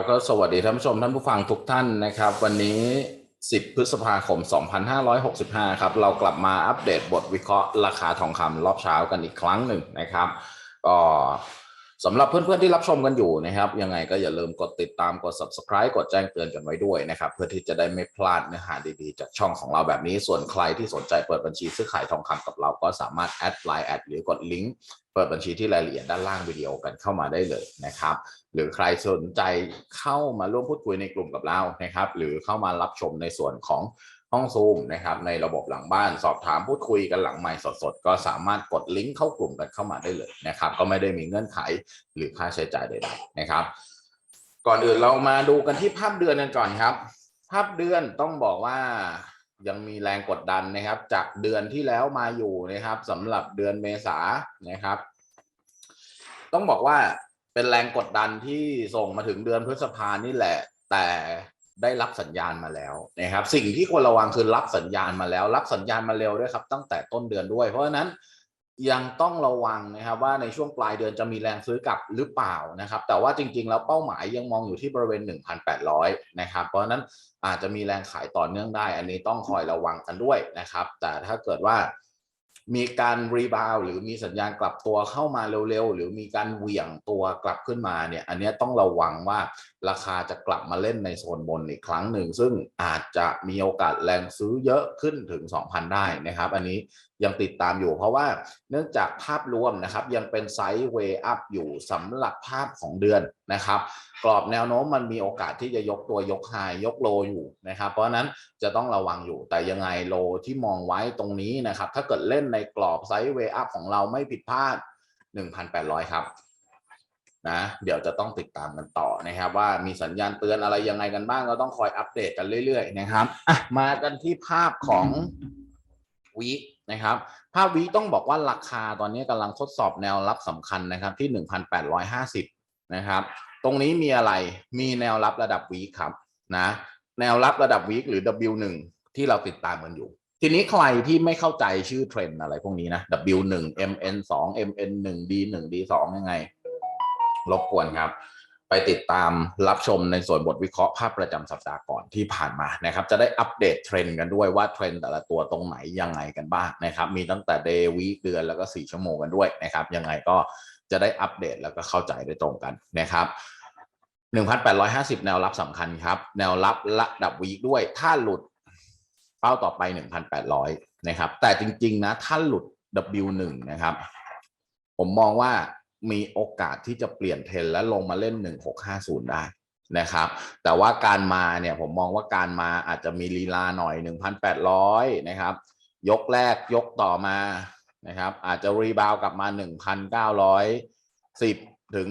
ครับก็สวัสดีท่านผู้ชมท่านผู้ฟังทุกท่านนะครับ วันนี้ 10 พฤษภาคม 2565 ครับ เรากลับมาอัปเดตบทวิเคราะห์ราคาทองคำรอบเช้ากันอีกครั้งหนึ่งนะครับ ก็ สำหรับเพื่อนๆที่รับชมกันอยู่นะครับ ยังไงก็อย่าลืมกดติดตามกด subscribe กดแจ้งเตือนกันไว้ด้วยนะครับ เพื่อที่จะได้ไม่พลาดเนื้อหาดีๆ จากช่องของเราแบบนี้ ส่วนใครที่สนใจเปิดบัญชีซื้อขายทองคำกับเราก็สามารถแอดไลน์แอดหรือกดลิงก์เปิดบัญชีที่รายละเอียดด้านล่างวิดีโอกันเข้ามาได้เลยนะครับ หรือใครสนใจเข้ามาร่วมพูดคุยในกลุ่มกับเรานะครับ หรือเข้ามารับชมในส่วนของ ห้องซูมนะครับในระบบหลังบ้านสอบถามพูดคุยกันหลังไมค์สดๆ ก็สามารถกดลิงก์เข้ากลุ่มกันเข้ามาได้เลยนะครับ ก็ไม่ได้มีเงื่อนไขหรือค่าใช้จ่ายใดๆนะครับ ก่อนอื่นเรามาดูกันที่ภาพเดือนกันก่อนครับ ภาพเดือนต้องบอกว่ายังมีแรงกดดันนะครับ จากเดือนที่แล้วมาอยู่นะครับสำหรับเดือนเมษานะครับ ต้องบอกว่าเป็นแรงกดดันที่ส่งมาถึงเดือนพฤษภานี่แหละ แต่ ได้รับสัญญาณมาแล้วนะครับ สิ่งที่ควรระวังคือรับสัญญาณมาแล้ว รับสัญญาณมาเร็วด้วยครับ ตั้งแต่ต้นเดือนด้วย เพราะฉะนั้นยังต้องระวังนะครับว่าในช่วงปลายเดือนจะมีแรงซื้อกลับหรือเปล่านะครับ แต่ว่าจริงๆ แล้วเป้าหมายยังมองอยู่ที่บริเวณ 1,800 นะครับ เพราะฉะนั้นอาจจะมีแรงขายต่อเนื่องได้ อันนี้ต้องคอยระวังกันด้วยนะครับ แต่ถ้าเกิดว่า มีการรีบาวหรือมีสัญญาณกลับตัวเข้ามาเร็วๆ หรือมีการเหวี่ยงตัวกลับขึ้นมาเนี่ยอันนี้ต้องระวังว่าราคาจะกลับมาเล่นในโซนบนอีกครั้งหนึ่ง ซึ่งอาจจะมีโอกาสแรงซื้อเยอะขึ้นถึง 2,000 ได้นะครับ อันนี้ ยังติดตามอยู่ เพราะว่าเนื่องจากภาพรวมนะครับยังเป็นไซด์เวย์อัพอยู่สำหรับภาพของเดือนนะครับกรอบแนวโน้มมันมีโอกาสที่จะยกตัวยกไฮยกโลอยู่นะครับเพราะนั้นจะต้องระวังอยู่แต่ยังไงโลที่มองไว้ตรงนี้นะครับถ้าเกิดเล่นในกรอบไซด์เวย์อัพของเราไม่ผิดพลาด 1,800 ครับนะเดี๋ยวจะต้องติดตามกันต่อนะครับ ว่ามีสัญญาณเตือนอะไรยังไงกันบ้างก็ต้องคอยอัปเดตกันเรื่อยๆนะครับมากันที่ภาพของวีค นะครับ ภาพวีต้องบอกว่าราคาตอนนี้กำลังทดสอบแนวรับสำคัญนะครับที่ 1,850 นะครับ ตรงนี้มีอะไร มีแนวรับระดับวีครับนะแนวรับระดับวีคหรือ W1 ที่เราติดตามกันอยู่ ทีนี้ใครที่ไม่เข้าใจชื่อเทรนด์อะไรพวกนี้นะ W1 MN2 MN1 D1 D2 ยังไง รบกวนครับ ไปติดตามรับชมในส่วนบทวิเคราะห์ภาพประจำสัปดาห์ก่อนที่ผ่านมานะครับ จะได้อัปเดตเทรนด์กันด้วยว่าเทรนด์แต่ละตัวตรงไหนยังไงกันบ้างนะครับ มีตั้งแต่ day week เดือนแล้วก็ 4 ชั่วโมงกันด้วยนะครับ ยังไงก็จะได้อัปเดตแล้วก็เข้าใจได้ตรงกันนะครับ1,850 แนวรับสำคัญครับ แนวรับระดับวีคด้วย ถ้าหลุดเป้าต่อไป 1,800 นะครับ แต่จริง ๆ นะ ถ้าหลุด W1 นะครับ ผมมองว่า มีโอกาสที่จะเปลี่ยนเทรนและลงมาเล่น 1650 ได้นะครับ แต่ว่าการมาเนี่ยผมมองว่าการมาอาจจะมีลีลาหน่อย 1,800 นะครับ ยกแรกยกต่อมานะครับ อาจจะรีบาวกลับมา 1,910 ถึง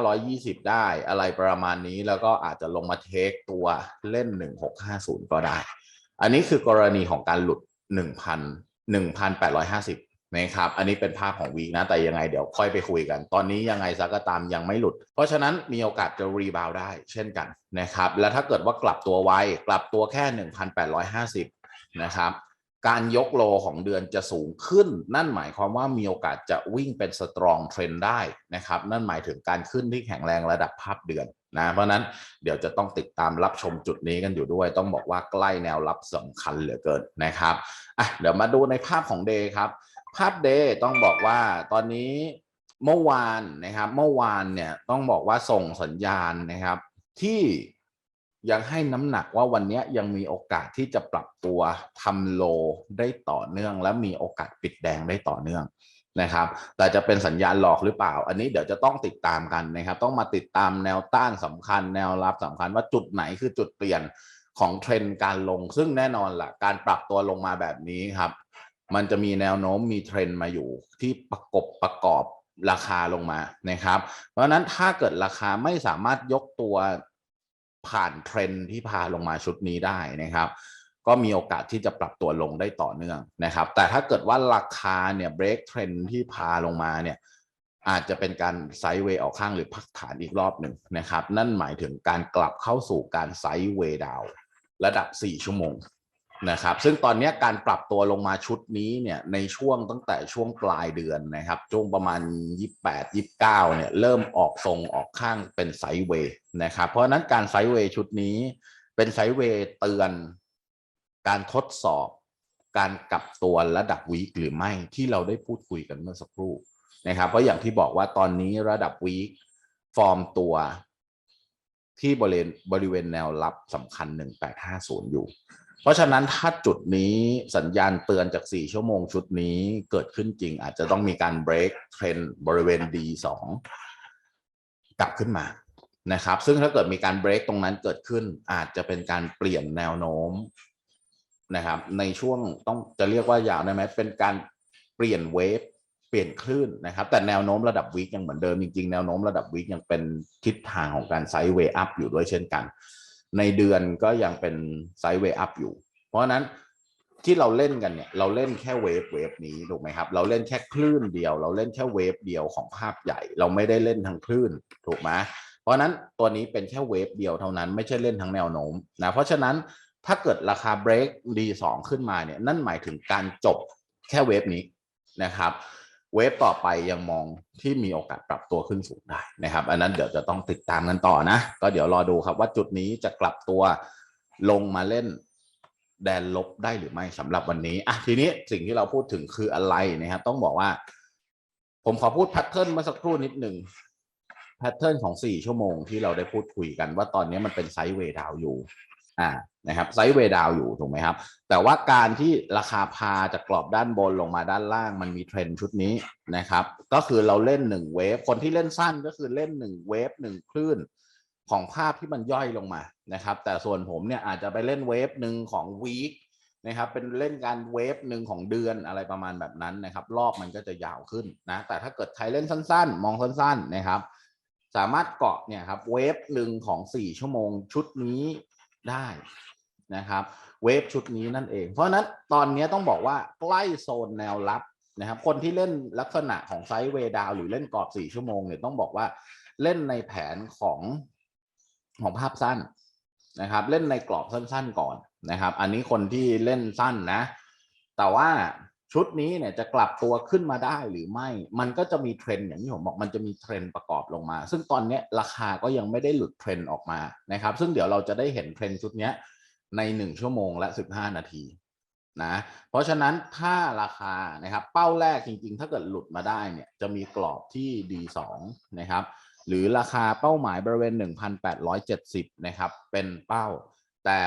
1,920 ได้อะไรประมาณนี้แล้วก็อาจจะลงมาเทคตัวเล่น 1650 ก็ได้ อันนี้คือกรณีของการหลุด 1,000 1,850 นะครับอันนี้เป็นภาพของวีนะแต่ยังไงเดี๋ยวค่อยไปคุยกัน ตอนนี้ยังไงซะก็ตามยังไม่หลุด เพราะฉะนั้นมีโอกาสจะรีบาวได้ เช่นกันนะครับและถ้าเกิดว่ากลับตัวไวกลับตัวแค่ 1,850 นะครับการยกโลของเดือนจะสูงขึ้น นั่นหมายความว่ามีโอกาสจะวิ่งเป็นสตรองเทรนได้นะครับ นั่นหมายถึงการขึ้นที่แข็งแรงระดับภาพเดือนนะเพราะนั้นเดี๋ยวจะต้องติดตามรับชมจุดนี้กันอยู่ด้วย ต้องบอกว่าใกล้แนวรับสำคัญเหลือเกินนะครับอะเดี๋ยวมาดูในภาพของเดย์ครับ ภาพเดย์ต้องบอกว่าตอนนี้เมื่อวานนะครับ เมื่อวานเนี่ยต้องบอกว่าส่งสัญญาณนะครับ ที่ยังให้น้ำหนักว่าวันนี้ยังมีโอกาสที่จะปรับตัวทำโลได้ต่อเนื่อง และมีโอกาสปิดแดงได้ต่อเนื่องนะครับ แต่จะเป็นสัญญาณหลอกหรือเปล่า อันนี้เดี๋ยวจะต้องติดตามกันนะครับ ต้องมาติดตามแนวต้านสำคัญ แนวรับสำคัญว่าจุดไหนคือจุดเปลี่ยนของเทรนด์การลง ซึ่งแน่นอนละ่ะการปรับตัวลงมาแบบนี้ครับ มันจะมีแนวโน้มมีเทรนด์มาอยู่ที่ประกบประกอบราคาลงมานะครับ เพราะนั้นถ้าเกิดราคาไม่สามารถยกตัวผ่านเทรนด์ที่พาลงมาชุดนี้ได้นะครับ ก็มีโอกาสที่จะปรับตัวลงได้ต่อเนื่องนะครับ แต่ถ้าเกิดว่าราคาเนี่ยเบรกเทรนด์ที่พาลงมาเนี่ยอาจจะเป็นการไซด์เวย์ออกข้างหรือพักฐานอีกรอบหนึ่งนะครับ นั่นหมายถึงการกลับเข้าสู่การไซด์เวย์ดาวระดับ 4 ชั่วโมง นะครับ ซึ่งตอนนี้การปรับตัวลงมาชุดนี้เนี่ยในช่วงตั้งแต่ช่วงปลายเดือนนะครับช่วงประมาณ 28 29เนี่ยเริ่มออกทรงออกข้างเป็นไซด์เวย์นะครับ เพราะฉะนั้นการไซด์เวย์ชุดนี้เป็นไซด์เวย์เตือนการทดสอบการกลับตัวระดับวีคหรือไม่ที่เราได้พูดคุยกันเมื่อสักครู่นะครับ เพราะอย่างที่บอกว่าตอนนี้ระดับวีคฟอร์มตัวที่บริเวณบริเวณแนวรับสำคัญ 1850 อยู่ เพราะฉะนั้นถ้าจุดนี้สัญญาณเตือนจาก 4 ชั่วโมงชุดนี้เกิดขึ้นจริง อาจจะต้องมีการ break trend บริเวณ D2 กลับขึ้นมานะครับ ซึ่งถ้าเกิดมีการ break ตรงนั้นเกิดขึ้น อาจจะเป็นการเปลี่ยนแนวโน้มนะครับ ในช่วงต้องจะเรียกว่ายาวได้ไหมเป็นการเปลี่ยนเวฟเปลี่ยนคลื่นนะครับ แต่แนวโน้มระดับวีคยังเหมือนเดิมจริงๆแนวโน้มระดับวีคยังเป็นทิศทางของการไซด์เวย์อัพอยู่ด้วยเช่นกัน ในเดือนก็ยังเป็นไซด์เวย์อัพอยู่ เพราะนั้นที่เราเล่นกันเนี่ยเราเล่นแค่เวฟเวฟนี้ถูกไหมครับ เราเล่นแค่คลื่นเดียว เราเล่นแค่เวฟเดียวของภาพใหญ่ เราไม่ได้เล่นทั้งคลื่นถูกไหมเพราะนั้นตัวนี้เป็นแค่เวฟเดียวเท่านั้นไม่ใช่เล่นทั้งแนวโน้มนะเพราะฉะนั้นถ้าเกิดราคาเบรก D2 ขึ้นมาเนี่ยนั่นหมายถึงการจบแค่เวฟนี้นะครับ เวฟต่อไปยังมองที่มีโอกาสปรับตัวขึ้นสูงได้นะครับ อันนั้นเดี๋ยวจะต้องติดตามกันต่อนะ ก็เดี๋ยวรอดูครับว่าจุดนี้จะกลับตัวลงมาเล่นแดนลบได้หรือไม่สำหรับวันนี้อะทีนี้สิ่งที่เราพูดถึงคืออะไรนะครับ ต้องบอกว่า ผมขอพูดแพทเทิร์นมื่อสักครู่นิดหนึ่งแพทเทิร์นของ4ชั่วโมงที่เราได้พูดคุยกันว่าตอนนี้มันเป็นไซด์เวดาวอยู่ อ่านะครับไซด์เวดาวอยู่ถูกไหมครับ แต่ว่าการที่ราคาพาจากกรอบด้านบนลงมาด้านล่างมันมีเทรนชุดนี้นะครับ ก็คือเราเล่นหนึ่งเวฟคนที่เล่นสั้นก็คือเล่นหนึ่งเวฟหนึ่งคลื่นของภาพที่มันย่อยลงมานะครับ แต่ส่วนผมเนี่ยอาจจะไปเล่นเวฟหนึ่งของวีคนะครับเป็นเล่นการเวฟหนึ่งของเดือนอะไรประมาณแบบนั้นนะครับ รอบมันก็จะยาวขึ้นนะแต่ถ้าเกิดใครเล่นสั้น ๆ มองสั้น ๆนะครับ สามารถเกาะเนี่ยครับเวฟหนึ่งของสี่ชั่วโมงชุดนี้ ได้นะครับเวฟชุดนี้นั่นเอง เพราะฉะนั้นตอนนี้ต้องบอกว่าใกล้โซนแนวรับนะครับคนที่เล่นลักษณะของไซด์เวดาวหรือเล่นกรอบสี่ชั่วโมงเนี่ยต้องบอกว่าเล่นในแผนของของภาพสั้นนะครับ เล่นในกรอบสั้น ๆ ก่อนนะครับ อันนี้คนที่เล่นสั้นนะ แต่ว่า ชุดนี้เนี่ยจะกลับตัวขึ้นมาได้หรือไม่ มันก็จะมีเทรนอย่างที่ผมบอกมันจะมีเทรนประกอบลงมา ซึ่งตอนนี้ราคาก็ยังไม่ได้หลุดเทรนออกมานะครับ ซึ่งเดี๋ยวเราจะได้เห็นเทรนชุดนี้ใน 1 ชั่วโมงและ 15 นาทีนะเพราะฉะนั้นถ้าราคานะครับเป้าแรกจริง ๆ ถ้าเกิดหลุดมาได้เนี่ยจะมีกรอบที่ D2 นะครับหรือราคาเป้าหมายบริเวณ 1,870นะครับเป็นเป้า แต่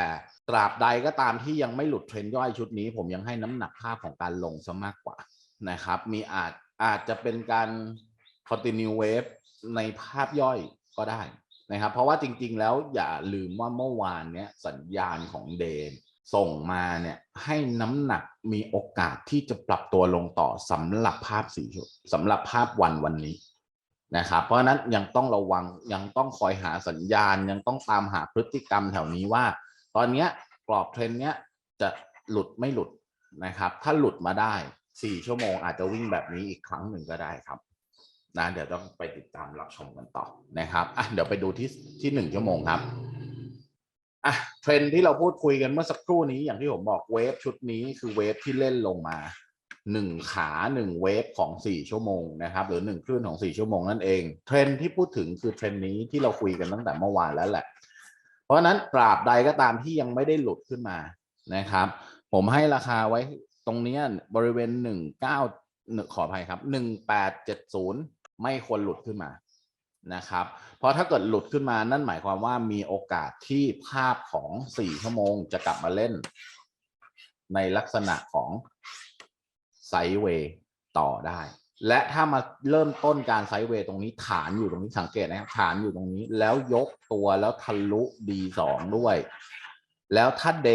ตราบใดก็ตามที่ยังไม่หลุดเทรนย่อยชุดนี้ ผมยังให้น้ำหนักภาของการลงซะมากกว่านะครับ มีอาจอาจจะเป็นการ continue wave ในภาพย่อยก็ได้นะครับ เพราะว่าจริงๆแล้วอย่าลืมว่าเมื่อวานเนี้ยสัญญาณของเดนส่งมาเนี่ยให้น้ำหนักมีโอกาสที่จะปรับตัวลงต่อสำหรับภาพสีชุดสำหรับภาพวันวันนี้นะครับ เพราะนั้นยังต้องระวังยังต้องคอยหาสัญญาณยังต้องตามหาพฤติกรรมแถวนี้ว่า ตอนเนี้ยกรอบเทรนเนี้ยจะหลุดไม่หลุดนะครับ ถ้าหลุดมาได้4ชั่วโมงอาจจะวิ่งแบบนี้อีกครั้งหนึ่งก็ได้ครับนะเดี๋ยวต้องไปติดตามรับชมกันต่อนะครับอะเดี๋ยวไปดูที่ที่หนึ่งชั่วโมงครับอะเทรนที่เราพูดคุยกันเมื่อสักครู่นี้อย่างที่ผมบอกเวฟชุดนี้คือเวฟที่เล่นลงมาหนึ่งขาหนึ่งเวฟของสี่ชั่วโมงนะครับ หรือหนึ่งคลื่นของสี่ชั่วโมงนั่นเองเทรนที่พูดถึงคือเทรนนี้ที่เราคุยกันตั้งแต่เมื่อวานแล้วแหละ เพราะนั้นตราบใดก็ตามที่ยังไม่ได้หลุดขึ้นมานะครับ ผมให้ราคาไว้ตรงนี้บริเวณหนึ่งเก้าขออภัยครับหนึ่งแปดเจ็ดศูนย์ไม่ควรหลุดขึ้นมานะครับ เพราะถ้าเกิดหลุดขึ้นมานั่นหมายความว่ามีโอกาสที่ภาพของสี่ชั่วโมงจะกลับมาเล่น ในลักษณะของไซด์เวย์ต่อได้ และถ้ามาเริ่มต้นการไซด์เวย์ตรงนี้ฐานอยู่ตรงนี้สังเกตนะครับฐานอยู่ตรงนี้ แล้วยกตัวแล้วทะลุ D2 ด้วย แล้วถ้าเด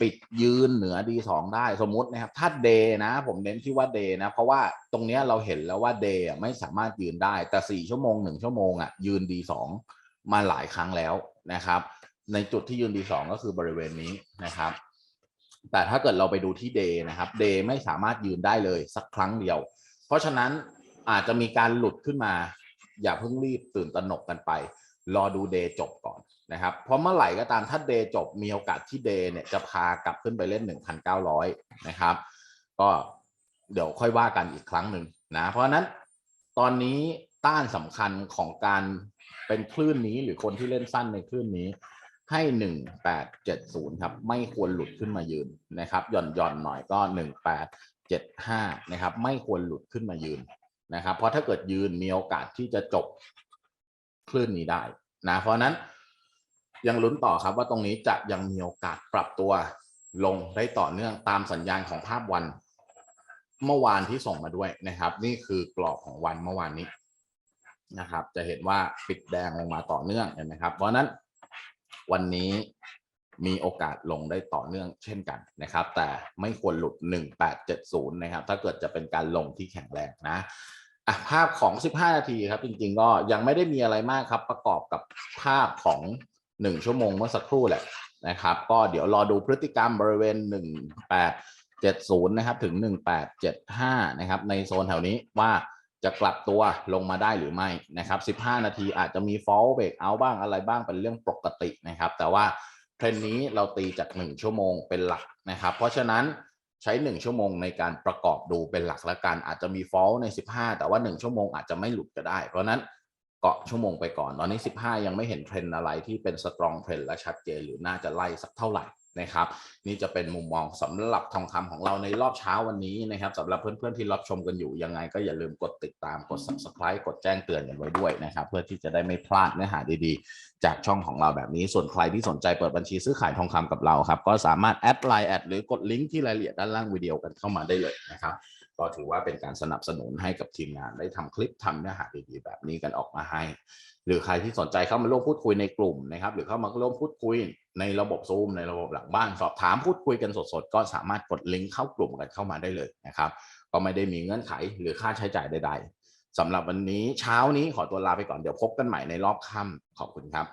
ปิดยืนเหนือ D2 ได้สมมุตินะครับ ถ้าเดนะ ผมเน้นที่ว่าเดนะ เพราะว่าตรงนี้เราเห็นแล้วว่าเดไม่สามารถยืนได้ แต่ 4 ชั่วโมง 1 ชั่วโมงอะยืน D2 มาหลายครั้งแล้วนะครับ ในจุดที่ยืน D2 ก็คือบริเวณนี้นะครับ แต่ถ้าเกิดเราไปดูที่เดนะครับเดไม่สามารถยืนได้เลยสักครั้งเดียว ราะฉะนั้นอาจจะมีการหลุดขึ้นมา อย่าเพิ่งรีบตื่นตระหนกกันไป รอดูเดย์จบก่อนนะครับเพราะเมื่อไหร่ก็ตามถ้าเดย์จบมีโอกาสที่เดย์เนี่ยจะพากลับขึ้นไปเล่น 1,900 นะครับ ก็เดี๋ยวค่อยว่ากันอีกครั้งหนึ่งนะเพราะนั้นตอนนี้ต้านสำคัญของการเป็นคลื่นนี้หรือคนที่เล่นสั้นในคลื่นนี้ให้ 1870 ครับ ไม่ควรหลุดขึ้นมายืนนะครับหย่อนหย่อนหน่อยก็ 1.8 1875 นะครับ ไม่ควรหลุดขึ้นมายืนนะครับ เพราะถ้าเกิดยืนมีโอกาสที่จะจบคลื่นนี้ได้นะเพราะนั้นยังลุ้นต่อครับว่าตรงนี้จะยังมีโอกาสปรับตัวลงได้ต่อเนื่องตามสัญญาณของภาพวัน เมื่อวานที่ส่งมาด้วยนะครับ นี่คือกรอบของวันเมื่อวานนี้นะครับ จะเห็นว่าปิดแดงลงมาต่อเนื่องเห็นไหมครับ เพราะนั้นวันนี้ มีโอกาสลงได้ต่อเนื่องเช่นกันนะครับ แต่ไม่ควรหลุด 1870 นะครับ ถ้าเกิดจะเป็นการลงที่แข็งแรงนะภาพของ 15 นาทีครับ จริง ๆ ก็ยังไม่ได้มีอะไรมากครับ ประกอบกับภาพของ 1 ชั่วโมงเมื่อสักครู่แหละนะครับ ก็เดี๋ยวรอดูพฤติกรรมบริเวณ 1870 นะครับ ถึง 1875 นะครับ ในโซนแถวนี้ว่าจะกลับตัวลงมาได้หรือไม่นะครับ 15 นาทีอาจจะมี fall break out บ้างอะไรบ้างเป็นเรื่องปกตินะครับ แต่ว่า ทรนนี้เราตีจาก 1 ชั่วโมงเป็นหลักนะครับ เพราะฉะนั้นใช้ 1 ชั่วโมงในการประกอบดูเป็นหลักและกัน อาจจะมีฟอลใน 15 แต่ว่า 1 ชั่วโมงอาจจะไม่หลุดก็ได้ เพราะนั้นเกาะชั่วโมงไปก่อน ตอนนี้ 15 ยังไม่เห็นเทรนอะไรที่เป็นสตรองเทรนและชัดเจนหรือน่าจะไล่สักเท่าไหร่ นะครับ นี่จะเป็นมุมมองสำหรับทองคำของเราในรอบเช้าวันนี้นะครับสำหรับเพื่อนๆที่รับชมกันอยู่ยังไง ก็อย่าลืมกดติดตามกด subscribe กดแจ้งเตือนกันไว้ด้วยนะครับ เพื่อที่จะได้ไม่พลาดเนื้อหาดีๆ จากช่องของเราแบบนี้ส่วนใครที่สนใจเปิดบัญชีซื้อขายทองคำกับเราครับก็สามารถแอดไลน์แอดหรือกดลิงก์ที่รายละเอียดด้านล่างวิดีโอกันเข้ามาได้เลยนะครับ ก็ถือว่าเป็นการสนับสนุนให้กับทีมงานได้ทำคลิปทำเนื้อหาดีๆแบบนี้กันออกมาให้ หรือใครที่สนใจเข้ามาร่วมพูดคุยในกลุ่มนะครับ หรือเข้ามาร่วมพูดคุยในระบบซูมในระบบหลังบ้านสอบถามพูดคุยกันสดๆ ก็สามารถกดลิงก์เข้ากลุ่มกันเข้ามาได้เลยนะครับ ก็ไม่ได้มีเงื่อนไขหรือค่าใช้จ่ายใด ๆสำหรับวันนี้เช้านี้ขอตัวลาไปก่อนเดี๋ยวพบกันใหม่ในรอบค่ำขอบคุณครับ